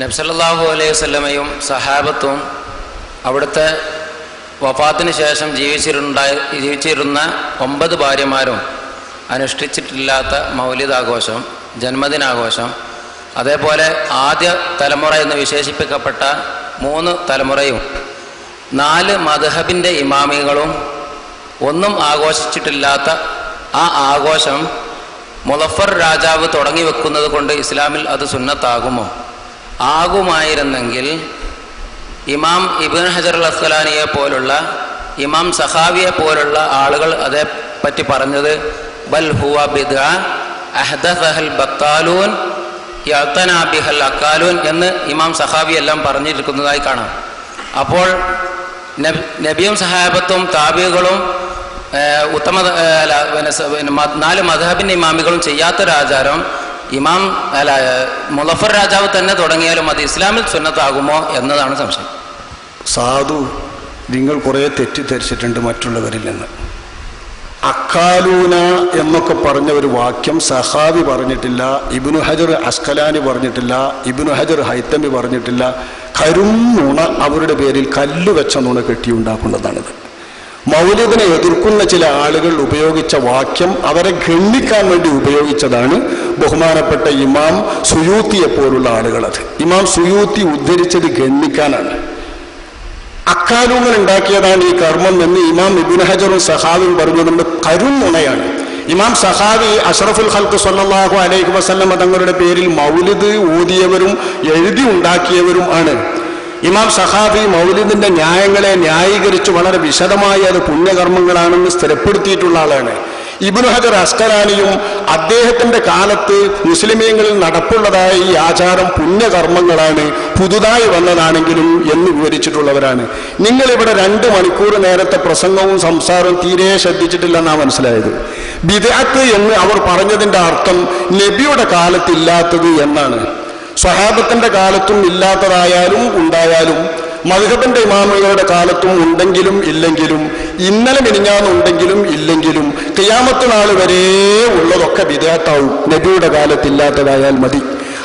നബ്സല്ലാഹു അലൈഹി വസല്ലമയും സഹാബത്തും അവിടുത്തെ വഫാത്തിന് ശേഷം ജീവിച്ചിരുണ്ടായി ജീവിച്ചിരുന്ന ഒമ്പത് ഭാര്യമാരും അനുഷ്ഠിച്ചിട്ടില്ലാത്ത മൗലിദാഘോഷം ജന്മദിനാഘോഷം അതേപോലെ ആദ്യ തലമുറ എന്ന് വിശേഷിപ്പിക്കപ്പെട്ട മൂന്ന് തലമുറയും നാല് മദ്ഹബിന്റെ ഇമാമികളും ഒന്നും ആഘോഷിച്ചിട്ടില്ലാത്ത ആ ആഘോഷം മുലഫർ രാജാവ് തുടങ്ങി വെക്കുന്നത് കൊണ്ട് ഇസ്ലാമിൽ അത് സുന്നത്താകുമോ? ആകുമായിരുന്നെങ്കിൽ ഇമാം ഇബിൻ ഹജർ അസ്കലാനിയെ പോലുള്ള ഇമാം സഹാവിയെ പോലുള്ള ആളുകൾ അതേപ്പറ്റി പറഞ്ഞത് ബൽ ഹുവ ബിദ അഹ്ദഹൽ ബത്താലൂൻ യത്തനാബിഹൽ അക്കാലൂൻ എന്ന് ഇമാം സഹാബി എല്ലാം പറഞ്ഞിരിക്കുന്നതായി കാണാം. അപ്പോൾ നബിയും സഹാബത്തും താബികളും ഉത്തമ അല്ല, നാല് മധബിന്റെ ഇമാമികളും ചെയ്യാത്തൊരാചാരം ഇമാം അല്ല മുലഫർ രാജാവ് തന്നെ തുടങ്ങിയാലും അത് ഇസ്ലാമിൽ സുന്നത്താകുമോ എന്നതാണ് സംശയം. സാധു നിങ്ങൾ കുറേ തെറ്റിദ്ധരിച്ചിട്ടുണ്ട് മറ്റുള്ളവരിൽ നിന്ന് അക്കാലൂന എന്നൊക്കെ പറഞ്ഞ ഒരു വാക്യം സഹാബി പറഞ്ഞിട്ടില്ല ഇബിനു ഹജർ അസ്കലാനി പറഞ്ഞിട്ടില്ല ഇബിനു ഹജർ ഹൈത്തമി പറഞ്ഞിട്ടില്ല. കരും അവരുടെ പേരിൽ കല്ല് വെച്ച നുണ കെട്ടിയുണ്ടാക്കുന്നതാണിത്. മൗലിദിനെ എതിർക്കുന്ന ചില ആളുകൾ ഉപയോഗിച്ച വാക്യം അവരെ ഖണ്ഡിക്കാൻ വേണ്ടി ഉപയോഗിച്ചതാണ് ബഹുമാനപ്പെട്ട ഇമാം സുയൂത്തിയെ പോലുള്ള ആളുകളത് ഇമാം സുയൂത്തി ഉദ്ധരിച്ചത് ഖണ്ഡിക്കാനാണ്. അക്കാലൂങ്ങൾ ഉണ്ടാക്കിയതാണ് ഈ കർമ്മം എന്ന് ഇമാം ഇബിൻ ഹജറും സഹാബും പറഞ്ഞതുകൊണ്ട് കരുമുണയാണ് ഇമാം സഹാബി അഷറഫുൽ ഖൽക്ക് സല്ലല്ലാഹു അലൈഹി വസല്ലമ തങ്ങളുടെ പേരിൽ മൗലിദ് ഊതിയവരും എഴുതി ഉണ്ടാക്കിയവരും ആണ്. ഇമാം സഹാബി മൗലിദിന്റെ ന്യായങ്ങളെ ന്യായീകരിച്ച് വളരെ വിശദമായി അത് പുണ്യകർമ്മങ്ങളാണെന്ന് സ്ഥിരപ്പെടുത്തിയിട്ടുള്ള ആളാണ്. ഇബ്നു ഹജർ അസ്കലാനിയും അദ്ദേഹത്തിന്റെ കാലത്ത് മുസ്ലിമീങ്ങളിൽ നടപ്പുള്ളതായ ഈ ആചാരം പുണ്യകർമ്മങ്ങളാണ് പുതുതായി വന്നതാണെങ്കിലും എന്ന് വിവരിച്ചിട്ടുള്ളവരാണ്. നിങ്ങൾ ഇവിടെ രണ്ട് മണിക്കൂർ നേരത്തെ പ്രസംഗവും സംസാരവും തീരെ ശ്രദ്ധിച്ചിട്ടില്ലെന്നാണ് മനസ്സിലായത്. ബിദാത്ത് എന്ന് അവർ പറഞ്ഞതിന്റെ അർത്ഥം നബിയുടെ കാലത്തില്ലാത്തത് എന്നാണ്. സ്വഹാബത്തിന്റെ കാലത്തും ഇല്ലാത്തതായാലും ഉണ്ടായാലും മധുഹബന്റെ ഇമാമുകളുടെ കാലത്തും ഉണ്ടെങ്കിലും ഇല്ലെങ്കിലും ഇന്നലെ മിനിഞ്ഞാന്നുണ്ടെങ്കിലും ഇല്ലെങ്കിലും കിയാമത്ത് നാൾ വരെ ഉള്ളതൊക്കെ വിദേഹത്താവും. നബിയുടെ കാലത്ത് ഇല്ലാത്തതായാൽ മതി.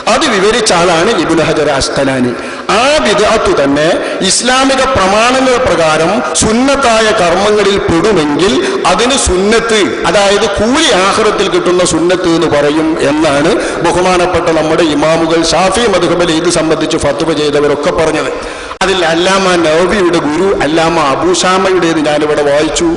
അത് വിവരിച്ച ആളാണ് ഇബുൽ ഹജർ അസ്തലാനി. ആ വിദാത്തു തന്നെ ഇസ്ലാമിക പ്രമാണങ്ങൾ പ്രകാരം സുന്നത്തായ കർമ്മങ്ങളിൽ പെടുമെങ്കിൽ അതിന് സുന്നത്ത് അതായത് കൂലി ആഹ്റത്തിൽ കിട്ടുന്ന സുന്നത്ത് എന്ന് പറയും എന്നാണ് ബഹുമാനപ്പെട്ട നമ്മുടെ ഇമാമുകൾ ഷാഫി മധുഹബൽ ഇത് സംബന്ധിച്ച് ഫത്വ ചെയ്തവരൊക്കെ പറഞ്ഞത്. അതിൽ അല്ലാമ നവബിയുടെ ഗുരു അല്ലാമ അബൂഷാമയുടേത് ഞാനിവിടെ വായിച്ചു.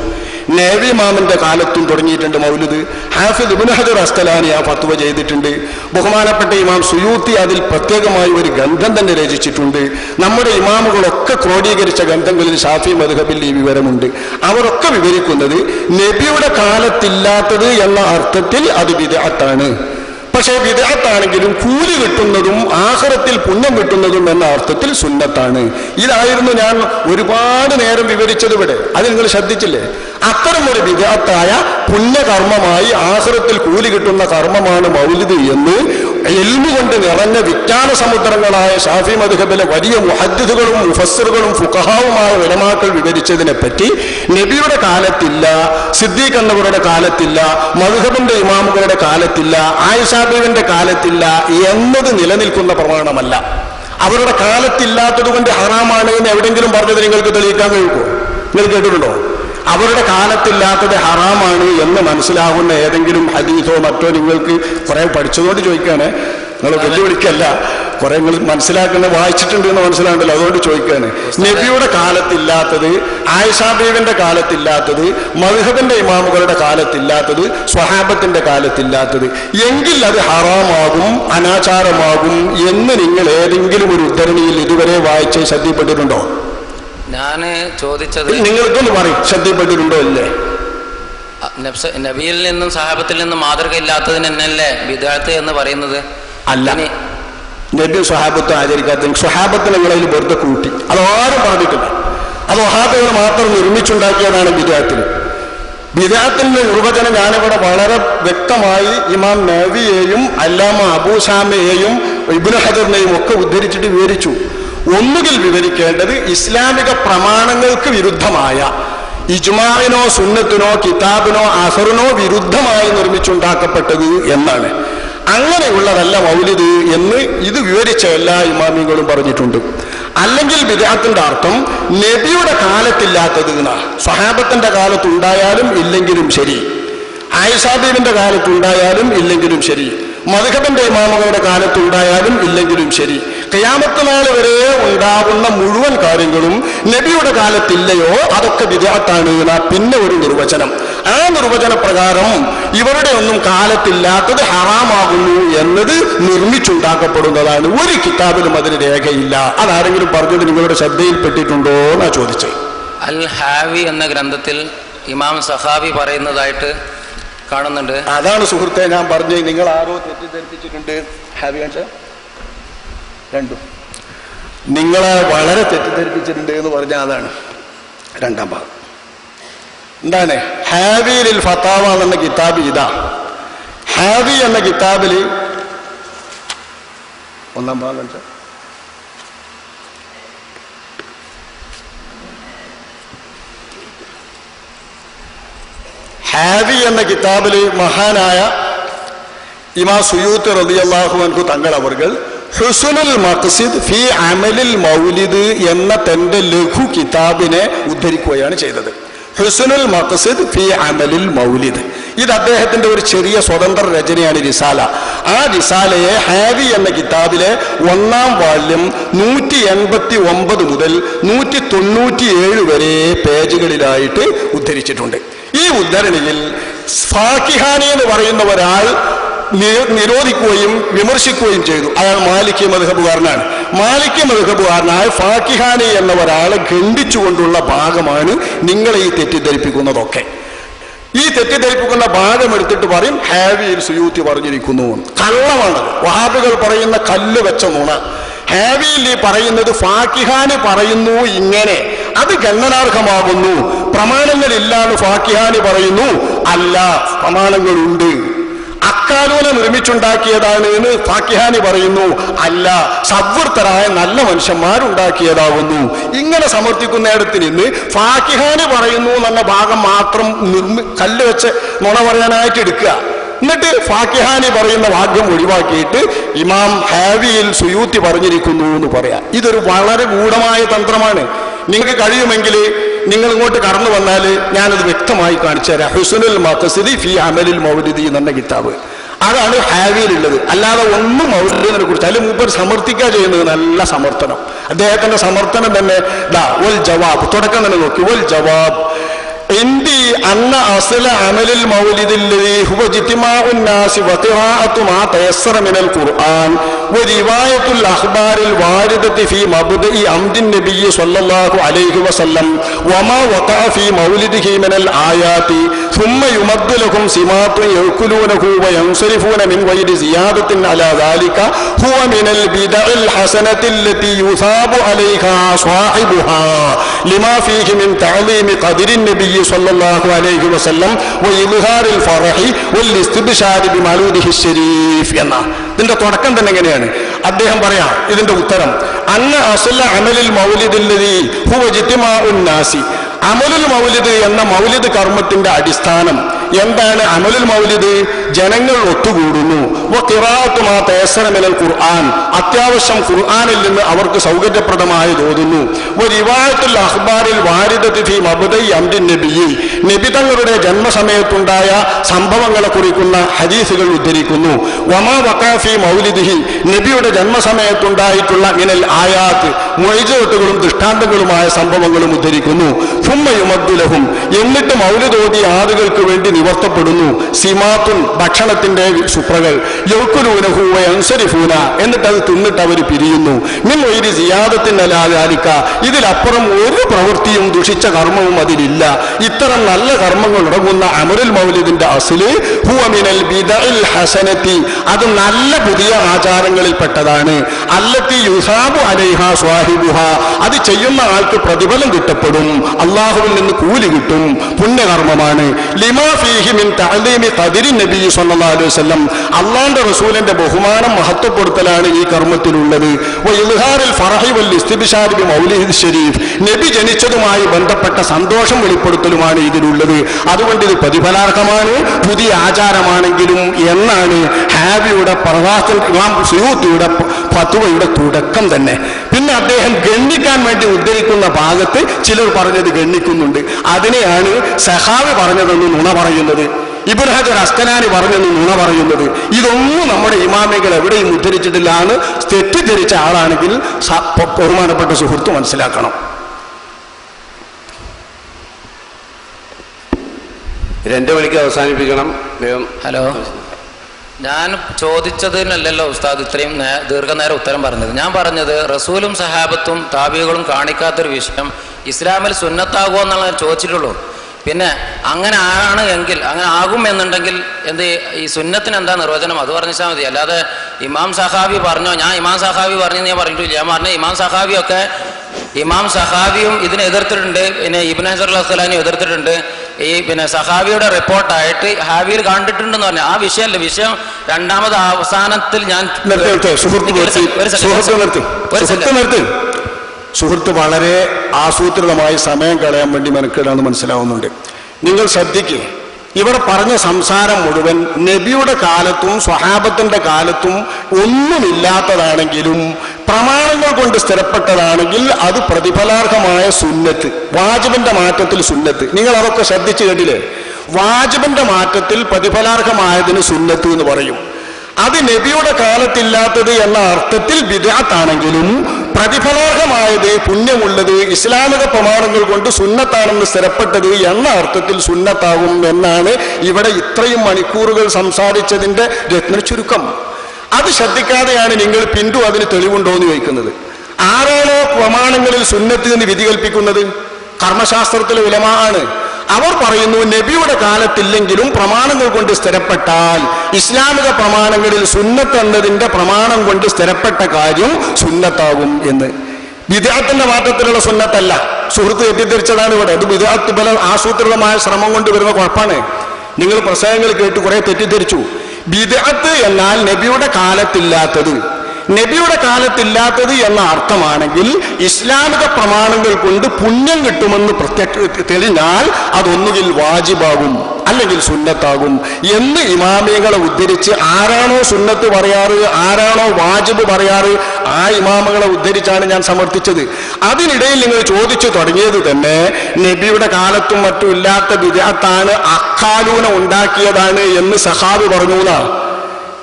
നേവി മാമിന്റെ കാലത്തും തുടങ്ങിയിട്ടുണ്ട് മൗലുദ്. ഹാഫിദ് ഹജർ അസ്തലാനി ആ ഫത്വ ചെയ്തിട്ടുണ്ട്. ബഹുമാനപ്പെട്ട ഇമാം സുയൂത്തി അതിൽ പ്രത്യേകമായി ഒരു ഗ്രന്ഥം തന്നെ രചിച്ചിട്ടുണ്ട്. നമ്മുടെ ഇമാമുകളൊക്കെ ക്രോഡീകരിച്ച ഗ്രന്ഥങ്ങളിൽ ഷാഫി മധുഹബിൽ ഈ വിവരമുണ്ട്. അവരൊക്കെ വിവരിക്കുന്നത് നബിയുടെ കാലത്തില്ലാത്തത് എന്ന അർത്ഥത്തിൽ അത് വിദഗ്ധാണ് പക്ഷേ വിദേഹത്താണെങ്കിലും കൂലി കിട്ടുന്നതും ആഹ്റത്തിൽ പുണ്യം കിട്ടുന്നതും എന്ന അർത്ഥത്തിൽ സുന്നത്താണ്. ഇതായിരുന്നു ഞാൻ ഒരുപാട് നേരം വിവരിച്ചത് ഇവിടെ. അത് നിങ്ങൾ ശ്രദ്ധിച്ചില്ലേ? അത്തരം ഒരു വിദേഹത്തായ പുണ്യകർമ്മമായി ആഹ്റത്തിൽ കൂലി കിട്ടുന്ന കർമ്മമാണ് മൗലിദ് എന്ന് എൽമു കൊണ്ട് നിറഞ്ഞ വിജ്ഞാന സമുദ്രങ്ങളായ ഷാഫി മധുഹബിലെ വലിയ മുഹദ്ദിദുകളും മുഫസ്സിറുകളും ഫുഖഹാവുമായ ഉലമാക്കൾ വിവരിച്ചതിനെ പറ്റി നബിയുടെ കാലത്തില്ല സിദ്ദീഖ് എന്നവരുടെ കാലത്തില്ല മധുഹബിന്റെ ഇമാമുകളുടെ കാലത്തില്ല ആയിഷാബീവിന്റെ കാലത്തില്ല എന്നത് നിലനിൽക്കുന്ന പ്രമാണമല്ല. അവരുടെ കാലത്തില്ലാത്തത് കൊണ്ട് ഹറാമാണ് എന്ന് എവിടെയെങ്കിലും പറഞ്ഞത് നിങ്ങൾക്ക് തെളിയിക്കാൻ കഴിയുമോ? നിങ്ങൾ കേട്ടിട്ടുണ്ടോ? അവരുടെ കാലത്തില്ലാത്തത് ഹറാമാണ് എന്ന് മനസ്സിലാകുന്ന ഏതെങ്കിലും ഹദീസോ മറ്റോ നിങ്ങൾക്ക് കുറെ പഠിച്ചതുകൊണ്ട് ചോദിക്കുകയാണ് നിങ്ങൾ വെല്ലുവിളിക്കല്ല. കുറെ നിങ്ങൾ മനസ്സിലാക്കുന്ന വായിച്ചിട്ടുണ്ട് എന്ന് മനസ്സിലാകണ്ടല്ലോ അതുകൊണ്ട് ചോദിക്കുകയാണ് നബിയുടെ കാലത്തില്ലാത്തത് ആയിഷാബീവിന്റെ കാലത്തില്ലാത്തത് മധുഹബിന്റെ ഇമാമുകളുടെ കാലത്തില്ലാത്തത് സ്വഹാബത്തിന്റെ കാലത്തില്ലാത്തത്. എങ്കിൽ അത് ഹറാമാകും അനാചാരമാകും എന്ന് നിങ്ങൾ ഏതെങ്കിലും ഒരു ഉദ്ധരണിയിൽ ഇതുവരെ വായിച്ച് ശ്രദ്ധപ്പെട്ടിട്ടുണ്ടോ ഞാൻ ചോദിച്ചത് നിങ്ങൾക്കൊന്ന് പറയും. ശ്രദ്ധയിൽപ്പെട്ടിട്ടുണ്ടോ ഇല്ലേ? നബ്സ നബിയിൽ നിന്നും സഹാബത്തിൽ നിന്നും മാതൃക ഇല്ലാത്തതിന് എന്നല്ലേ വിദാത്ത് എന്ന് പറയുന്നത്? അല്ല. നബി സ്വഹാബത്ത് ആചരിക്കാത്ത സ്വഹാബത്തിന് നിങ്ങളതിൽ വെറുതെ കൂട്ടി. അത് ആരും പറഞ്ഞിട്ടില്ല. അത് വഹാബികൾ മാത്രം നിർമ്മിച്ചുണ്ടാക്കിയതാണ് ബിദാത്തിന് ബിദാത്തിന്റെ നിർവചനം ഞാനിവിടെ വളരെ വ്യക്തമായി ഇമാം നബിയെയും അല്ലാമ അബൂസാമയെയും ഇബുൽ ഹജറിനെയും ഒക്കെ ഉദ്ധരിച്ചിട്ട് വിവരിച്ചു. ഒന്നുകിൽ വിവരിക്കേണ്ടത് ഇസ്ലാമിക പ്രമാണങ്ങൾക്ക് വിരുദ്ധമായ ഇജ്മാവിനോ സുന്നത്തിനോ കിതാബിനോ അഹറിനോ വിരുദ്ധമായി നിർമ്മിച്ചുണ്ടാക്കപ്പെട്ടത് എന്നാണ്. അങ്ങനെയുള്ളതല്ല മൗലിദ് എന്ന് ഇത് വിവരിച്ച എല്ലാ ഇമാമിങ്ങളും പറഞ്ഞിട്ടുണ്ട്. അല്ലെങ്കിൽ വിദേഹത്തിന്റെ അർത്ഥം നബിയുടെ കാലത്തില്ലാത്തത് എന്നാ. സ്വഹാബത്തിന്റെ കാലത്തുണ്ടായാലും ഇല്ലെങ്കിലും ശരി. ആയിഷാബീബിന്റെ കാലത്തുണ്ടായാലും ഇല്ലെങ്കിലും ശരി. മധുഹബന്റെ ഇമാമുകളുടെ കാലത്തുണ്ടായാലും ഇല്ലെങ്കിലും ശരി. കയാമത്ത് നാൾ വരെ ഉണ്ടാകുന്ന മുഴുവൻ കാര്യങ്ങളും നബിയുടെ കാലത്തില്ലയോ? അതൊക്കെ വിദ്യാർത്ഥാണ് എന്ന പിന്നെ ഒരു നിർവചനം. ആ നിർവചന പ്രകാരം ഇവരുടെ ഒന്നും കാലത്തില്ലാത്തത് ഹറാമാകുന്നു എന്നത് നിർമ്മിച്ചുണ്ടാക്കപ്പെടുന്നതാണ്. ഒരു കിതാബിലും അതിന് രേഖയില്ല. അതാരെങ്കിലും പറഞ്ഞത് നിങ്ങളുടെ ശ്രദ്ധയിൽപ്പെട്ടിട്ടുണ്ടോ എന്നാ ചോദിച്ചത് അൽ ഹാവി എന്ന ഗ്രന്ഥത്തിൽ ഇമാം സഹാബി പറയുന്നതായിട്ട് കാണുന്നുണ്ട്. അതാണ് സുഹൃത്തെ ഞാൻ പറഞ്ഞത്. നിങ്ങൾ ആരോ തെറ്റിദ്ധരിപ്പിച്ചിട്ടുണ്ട്. ഹാവി കാണിച്ച? രണ്ടും. നിങ്ങളെ വളരെ തെറ്റിദ്ധരിപ്പിച്ചിട്ടുണ്ട് എന്ന് പറഞ്ഞാൽ അതാണ് രണ്ടാം ഭാഗം. എന്താണ്? ഹാവിയിൽ ഫത്താവ എന്ന കിതാബ് ഇതാ. ഹാവി എന്ന കിതാബിൽ ഒന്നാം ഭാഗം ഹാവി എന്ന കിതാബിൽ മഹാനായ ഇമാ സുയൂത്ത് റളിയല്ലാഹു അൻഹു തങ്ങൾ അവർകൾ ഹുസുനുൽ മഖ്സിദ് ഫി അമലിൽ മൗലിദ് എന്ന തന്റെ ലഘു കിതാബിനെ ഉദ്ധരിക്കുകയാണ് ചെയ്തത്. ഹുസുനുൽ മഖ്സിദ് ഫി അമലിൽ മൗലിദ്. ഇത് അദ്ദേഹത്തിന്റെ ഒരു ചെറിയ സ്വതന്ത്ര രചനയാണ് റിസാല. ആ റിസാലയെ ഹാവി എന്ന കിതാബിലെ ഒന്നാം വാല്യം നൂറ്റി എൺപത്തി ഒമ്പത് മുതൽ നൂറ്റി തൊണ്ണൂറ്റി ഏഴ് വരെ പേജുകളിലായിട്ട് ഉദ്ധരിച്ചിട്ടുണ്ട്. ഈ ഉദ്ധരണിയിൽ ഫാക്കിഹാനി എന്ന് പറയുന്ന ഒരാൾ നിരോധിക്കുകയും വിമർശിക്കുകയും ചെയ്തു. അയാൾ മാലിക്യ മധുഹബുകാരനാണ്. മാലിക്യ മധുഹബുകാരനായ ഫാക്കിഹാനി എന്ന ഒരാളെ ഖണ്ഡിച്ചുകൊണ്ടുള്ള ഭാഗമാണ് നിങ്ങളെ ഈ തെറ്റിദ്ധരിപ്പിക്കുന്നതൊക്കെ. ഈ തെറ്റിദ്ധരിപ്പിക്കുന്ന ഭാഗം എടുത്തിട്ട് പറയും ഹാവിയിൽ സുയൂത്തി പറഞ്ഞിരിക്കുന്നു കള്ളമാണ് വഹാബികൾ പറയുന്ന കല്ല് വെച്ച നുണ. ഹാവിയിൽ ഈ പറയുന്നത് ഫാക്കിഹാന് പറയുന്നു ഇങ്ങനെ. അത് ഗണ്ണനാർഹമാകുന്നു പ്രമാണങ്ങളില്ലാന്ന് ഫാക്കിഹാന് പറയുന്നു. അല്ല പ്രമാണങ്ങളുണ്ട്. അക്കാലൂന നിർമ്മിച്ചുണ്ടാക്കിയതാണ് എന്ന് ഫാക്കിഹാനി പറയുന്നു. അല്ല സവൃത്തരായ നല്ല മനുഷ്യന്മാരുണ്ടാക്കിയതാകുന്നു. ഇങ്ങനെ സമർത്ഥിക്കുന്നിടത്ത് നിന്ന് ഫാക്കിഹാനി പറയുന്നു എന്നുള്ള ഭാഗം മാത്രം നിർമ്മി കല്ല് വെച്ച് നുണ പറയാനായിട്ട് എടുക്കുക. എന്നിട്ട് ഫാക്കിഹാനി പറയുന്ന വാക്യം ഒഴിവാക്കിയിട്ട് ഇമാം ഹാവിയിൽ സുയൂത്തി പറഞ്ഞിരിക്കുന്നു എന്ന് പറയാം. ഇതൊരു വളരെ ഗൂഢമായ തന്ത്രമാണ്. നിങ്ങൾക്ക് കഴിയുമെങ്കിൽ നിങ്ങൾ ഇങ്ങോട്ട് കടന്നു വന്നാൽ ഞാനത് വ്യക്തമായി കാണിച്ചു തരാം. ഹുസുനുൽ മഖസിദി ഫി അമലിൽ മൗലിദി എന്ന കിതാബ്. അതാണ് ഹാവിയിലുള്ളത്. അല്ലാതെ ഒന്നും മൗലിദിനെ കുറിച്ച് അതിൽ മൂപ്പർ സമർത്ഥിക്കുക ചെയ്യുന്നത് നല്ല സമർത്ഥനം. അദ്ദേഹത്തിന്റെ സമർത്ഥനം തന്നെ ദാ ഒൽ ജവാബ്. തുടക്കം തന്നെ നോക്കി. ഒൽ ജവാബ്. عندي أن أصل عمل المولد الذي هو اجتماع الناس وقراءة ما تيسر من القرآن ورواية الأخبار الواردة في مبدأ عمد النبي صلى الله عليه وسلم وما وقع في مولده من الآيات ثم يمد لهم سمات يأكلونه وينصرفون من غير زيادة على ذلك هو من البدع الحسنة التي يثاب عليها صاحبها لما فيه من تعظيم قدر النبي صلى الله عليه وسلم وإظهار الفرح والاستبشار بمولوده الشريف എന്ന ഇതിന്റെ തുടക്കം തന്നെ എങ്ങനെയാണ് അദ്ദേഹം പറയാം ഇതിന്റെ ഉത്തരം അന്ന അസുല അമലിൽ മൗലിദില്ലതി ഹുവ ജിത്തിമാഉൻ നാസി അമലുൽ മൗലിദ് എന്ന മൗലിദ് കർമ്മത്തിന്റെ അടിസ്ഥാനം എന്താണ് അമലുൽ മൗലിദ് ജനങ്ങൾ ഒത്തുകൂടുന്നു. ഖുർആൻ. അത്യാവശ്യം ഖുർആനിൽ നിന്ന് അവർക്ക് സൗകര്യപ്രദമായി തോന്നുന്നു. റിവായത്തുൽ അഖ്ബാരിൽ വാരിദത്തി നബിയി നബിതങ്ങളുടെ ജന്മസമയത്തുണ്ടായ സംഭവങ്ങളെ കുറിക്കുന്ന ഹദീസുകൾ ഉദ്ധരിക്കുന്നു. വമാ വക്കാഫി മൗലിദിഹി. നബിയുടെ ജന്മസമയത്തുണ്ടായിട്ടുള്ള മിനൽ ആയാത്ത് മൊയ്ജോട്ടുകളും ദൃഷ്ടാന്തങ്ങളുമായ സംഭവങ്ങളും ഉദ്ധരിക്കുന്നു. സുമ്മയുമദ്ദുലഹും എന്നിട്ട് മൗലിദോതി ആളുകൾക്ക് വേണ്ടി നിവർത്തപ്പെടുന്നു. സിമാത്തുൻ ഭക്ഷണത്തിന്റെ അൻസരിഫൂന എന്നിട്ട് അത് തിന്നിട്ട് അവർ പിരിയുന്നു. മിൻ ഒരു സിയാദത്തിനലാലിക്ക ഇതിലപ്പുറം ഒരു പ്രവൃത്തിയും ദുഷിച്ച കർമ്മവും അതിലില്ല. ഇത്തരം നല്ല കർമ്മങ്ങൾ ഉടങ്ങുന്ന അമരുൽ മൗലിദിന്റെ അസിൽ ഹുവ മിനൽ ബിദഇൽ ഹസനത്തി. അത് നല്ല പുതിയ ആചാരങ്ങളിൽപ്പെട്ടതാണ് അല്ലത്തി യുസാബു അലൈഹ സ്വാഹിബുഹ. അത് ചെയ്യുന്ന ആൾക്ക് പ്രതിഫലം കിട്ടപ്പെടും. അള്ളാഹുവിൽ നിന്ന് കൂലി കിട്ടും. പുണ്യകർമ്മമാണ്. ലിമാ ഫീഹി മിൻ തഅലീമി ഖദിരി നബി സല്ലല്ലാഹു അലൈഹി വസല്ലം അള്ളാന്റെ റസൂലിന്റെ ബഹുമാനം മഹത്വപ്പെടുത്തലാണ് ഈ കർമ്മത്തിലുള്ളത്. ഷരീഫ് നബി ജനിച്ചതുമായി ബന്ധപ്പെട്ട സന്തോഷം വെളിപ്പെടുത്തലുമാണ് ഇതിലുള്ളത്. അതുകൊണ്ട് ഇത് പ്രതിഫലാർഹമാണ് പുതിയ ആചാരമാണെങ്കിലും എന്നാണ് ഹാബിയുടെ പ്രവാസൽ ഇമാം സുയൂത്തിയുടെ ഫത്വയുടെ തുടക്കം തന്നെ. പിന്നെ അദ്ദേഹം ഗണ്ണിക്കാൻ വേണ്ടി ഉദ്ധരിക്കുന്ന ഭാഗത്ത് ചിലർ പറഞ്ഞത് ഗണ്ണിക്കുന്നുണ്ട്. അതിനെയാണ് സഹാബി പറഞ്ഞതെന്ന് നുണ പറയുന്നത്. ഇബ്നു അസ്കനാനി പറഞ്ഞെന്ന് നുണ പറയുന്നത്. ഇതൊന്നും നമ്മുടെ ഇമാമികൾ എവിടെയും ഉദ്ധരിച്ചിട്ടില്ല എന്ന് തെറ്റിദ്ധരിച്ച ആളാണെങ്കിൽ ബഹുമാനപ്പെട്ട സുഹൃത്ത് മനസ്സിലാക്കണം. രണ്ട് മണിക്ക് അവസാനിപ്പിക്കണം. ഹലോ. ഞാൻ ചോദിച്ചതിനല്ലല്ലോ ഉസ്താദ് ഇത്രയും നേ- ദീർഘനേരം ഉത്തരം പറഞ്ഞത്. ഞാൻ പറഞ്ഞത് റസൂലും സഹാബത്തും താബികളും കാണിക്കാത്തൊരു വിഷയം ഇസ്ലാമിൽ സുന്നത്താകുമോ എന്നുള്ള ഞാൻ ചോദിച്ചിട്ടുള്ളൂ. പിന്നെ അങ്ങനെ ആണ് എങ്കിൽ അങ്ങനെ ആകും എന്നുണ്ടെങ്കിൽ എന്ത് ഈ സുന്നത്തിന് എന്താ നിർവചനം? അത് പറഞ്ഞാൽ മതി. അല്ലാതെ ഇമാം സഹാബി പറഞ്ഞോ ഞാൻ ഇമാം സഹാബി പറഞ്ഞു ഞാൻ പറഞ്ഞിട്ടില്ല. ഞാൻ പറഞ്ഞ ഇമാം സഹാബിയൊക്കെ ഇമാം സഹാബിയും ഇതിനെ എതിർത്തിട്ടുണ്ട്. പിന്നെ ഇബിൻ ഹസർ അസ്സലാനും എതിർത്തിട്ടുണ്ട്. ഈ പിന്നെ സഹാബിയുടെ റിപ്പോർട്ടായിട്ട് ഹാബിയിൽ കണ്ടിട്ടുണ്ടെന്ന് പറഞ്ഞു ആ വിഷയമല്ല. വിഷയം രണ്ടാമത് അവസാനത്തിൽ ഞാൻ ഒരു സുഹൃത്ത് വളരെ ആസൂത്രിതമായി സമയം കളയാൻ വേണ്ടി മെനക്കെടാന്ന് മനസ്സിലാവുന്നുണ്ട്. നിങ്ങൾ ശ്രദ്ധിക്കുക ഇവിടെ പറഞ്ഞ സംസാരം മുഴുവൻ നബിയുടെ കാലത്തും സ്വഹാബത്തിന്റെ കാലത്തും ഒന്നുമില്ലാത്തതാണെങ്കിലും പ്രമാണങ്ങൾ കൊണ്ട് സ്ഥിരപ്പെട്ടതാണെങ്കിൽ അത് പ്രതിഫലാർഹമായ സുന്നത്ത് വാജിബിന്റെ മാറ്റത്തിൽ സുന്നത്ത്. നിങ്ങൾ അതൊക്കെ ശ്രദ്ധിച്ചു കേട്ടില്ലേ? വാജിബിന്റെ മാറ്റത്തിൽ പ്രതിഫലാർഹമായതിന് സുന്നത്ത് എന്ന് പറയും. അത് നബിയുടെ കാലത്തില്ലാത്തത് എന്ന അർത്ഥത്തിൽ വിദാത്താണെങ്കിലും പ്രതിഫലാർഹമായത് പുണ്യമുള്ളത് ഇസ്ലാമിക പ്രമാണങ്ങൾ കൊണ്ട് സുന്നത്താണെന്ന് സ്ഥിരപ്പെട്ടത് എന്ന അർത്ഥത്തിൽ സുന്നത്താകും എന്നാണ് ഇവിടെ ഇത്രയും മണിക്കൂറുകൾ സംസാരിച്ചതിന്റെ രത്ന ചുരുക്കം. അത് ശ്രദ്ധിക്കാതെയാണ് നിങ്ങൾ പിന്തു അതിന് തെളിവുണ്ടോ എന്ന് ചോദിക്കുന്നത്. ആരാണോ പ്രമാണങ്ങളിൽ സുന്നത്ത് എന്ന് വിധി കൽപ്പിക്കുന്നത് കർമ്മശാസ്ത്രത്തിലെ ഉലമാണ് അവർ പറയുന്നു നബിയുടെ കാലത്തില്ലെങ്കിലും പ്രമാണങ്ങൾ കൊണ്ട് സ്ഥിരപ്പെട്ടാൽ ഇസ്ലാമിക പ്രമാണങ്ങളിൽ സുന്നത്ത് എന്നതിന്റെ പ്രമാണം കൊണ്ട് സ്ഥിരപ്പെട്ട കാര്യം സുന്നത്താകും എന്ന്. വിദേഹത്തിന്റെ മാറ്റത്തിലുള്ള സുന്നത്തല്ല. സുഹൃത്ത് തെറ്റിദ്ധരിച്ചതാണ് ഇവിടെ. അത് വിദേഹത്ത് ബല ആസൂത്രിതമായ ശ്രമം കൊണ്ട് വരുന്ന കുഴപ്പമാണ്. നിങ്ങൾ പ്രസംഗങ്ങൾ കേട്ട് കുറെ തെറ്റിദ്ധരിച്ചു. ബിദഅത്ത് എന്നാൽ നബിയുടെ കാലത്തില്ലാത്തത്. നബിയുടെ കാലത്തില്ലാത്തത് എന്ന അർത്ഥമാണെങ്കിൽ ഇസ്ലാമിക പ്രമാണങ്ങൾ കൊണ്ട് പുണ്യം കിട്ടുമെന്ന് പ്രത്യക്ഷ തെളിഞ്ഞാൽ അതൊന്നുകിൽ വാജിബാകും അല്ലെങ്കിൽ സുന്നത്താകും എന്ന് ഇമാമികളെ ഉദ്ധരിച്ച് ആരാണോ സുന്നത്ത് പറയാറ് ആരാണോ വാജിബ് പറയാറ് ആ ഇമാമുകളെ ഉദ്ധരിച്ചാണ് ഞാൻ സമർത്ഥിച്ചത്. അതിനിടയിൽ നിങ്ങൾ ചോദിച്ചു തുടങ്ങിയത് തന്നെ നബിയുടെ കാലത്തും മറ്റും ഇല്ലാത്ത വിദഗ്ധാണ് അക്കാലൂന ഉണ്ടാക്കിയതാണ് എന്ന് സഹാബ് പറഞ്ഞു എന്നാണ്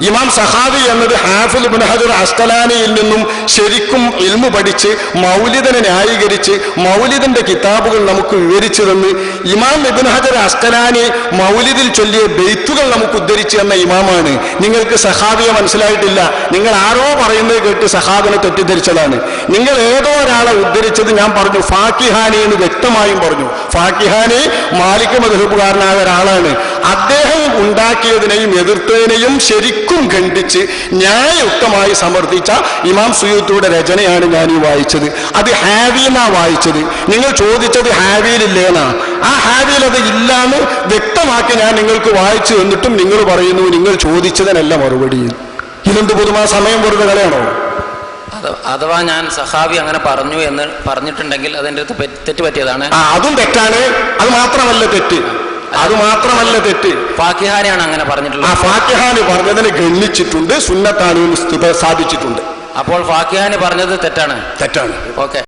ഇമാം സഹാബി എന്നത് ഹാഫിൽ ഇബ്നു ഹജർ അസ്തലാനിയിൽ നിന്നും ശരിക്കും ഇൽമു പഠിച്ച് മൗലിദിനെ ന്യായീകരിച്ച് മൗലിദിന്റെ കിതാബുകൾ നമുക്ക് വിവരിച്ചു തന്ന് ഇമാം ഇബ്നു ഹജർ അസ്തലാനി മൗലിദിൽ ചൊല്ലിയ ബെയ്ത്തുകൾ നമുക്ക് ഉദ്ധരിച്ചു എന്ന ഇമാമാണ്. നിങ്ങൾക്ക് സഹാബിയെ മനസ്സിലായിട്ടില്ല. നിങ്ങൾ ആരോ പറയുന്നത് കേട്ട് സഹാബിനെ തെറ്റിദ്ധരിച്ചതാണ്. നിങ്ങൾ ഏതോ ഒരാളെ ഉദ്ധരിച്ചത് ഞാൻ പറഞ്ഞു ഫാക്കിഹാനി എന്ന് വ്യക്തമായും പറഞ്ഞു. ഫാക്കിഹാനി മാലിക് മധുഹബുകാരനായ ഒരാളാണ്. അദ്ദേഹം ഉണ്ടാക്കിയതിനെയും എതിർത്തതിനെയും ശരിക്കും ഖണ്ഡിച്ച് ന്യായയുക്തമായി സമർത്ഥിച്ച ഇമാം സുയൂത്തിയുടെ രചനയാണ് ഞാൻ ഈ വായിച്ചത്. അത് ഹാവിന്നാ വായിച്ചത്. നിങ്ങൾ ചോദിച്ചത് ഹാവിയിലില്ലേന്നാ? ആ ഹാവിയിൽ അത് ഇല്ലാന്ന് വ്യക്തമാക്കി ഞാൻ നിങ്ങൾക്ക് വായിച്ചു എന്നിട്ടും നിങ്ങൾ പറയുന്നു നിങ്ങൾ ചോദിച്ചതിനല്ല മറുപടി. ഇതെന്ത് പൊതുമാ സമയം വെറുതെ കളയാണോ? അഥവാ ഞാൻ സഹാബി അങ്ങനെ പറഞ്ഞു എന്ന് പറഞ്ഞിട്ടുണ്ടെങ്കിൽ അതിന്റെ അടുത്ത് തെറ്റ് പറ്റിയതാണ്. അതും തെറ്റാണ്. അത് മാത്രമല്ല തെറ്റ്. അത് മാത്രമല്ല തെറ്റ്. ഫാക്കിഹാനെയാണ് അങ്ങനെ പറഞ്ഞിട്ടുള്ളത്. ആ പറഞ്ഞിട്ടുള്ളത് പറഞ്ഞതിന് ഗണ്ണിച്ചിട്ടുണ്ട് സ്ഥിത- സാധിച്ചിട്ടുണ്ട്. അപ്പോൾ ഫാക്കിഹാന് പറഞ്ഞത് തെറ്റാണ്. തെറ്റാണ്. ഓക്കെ.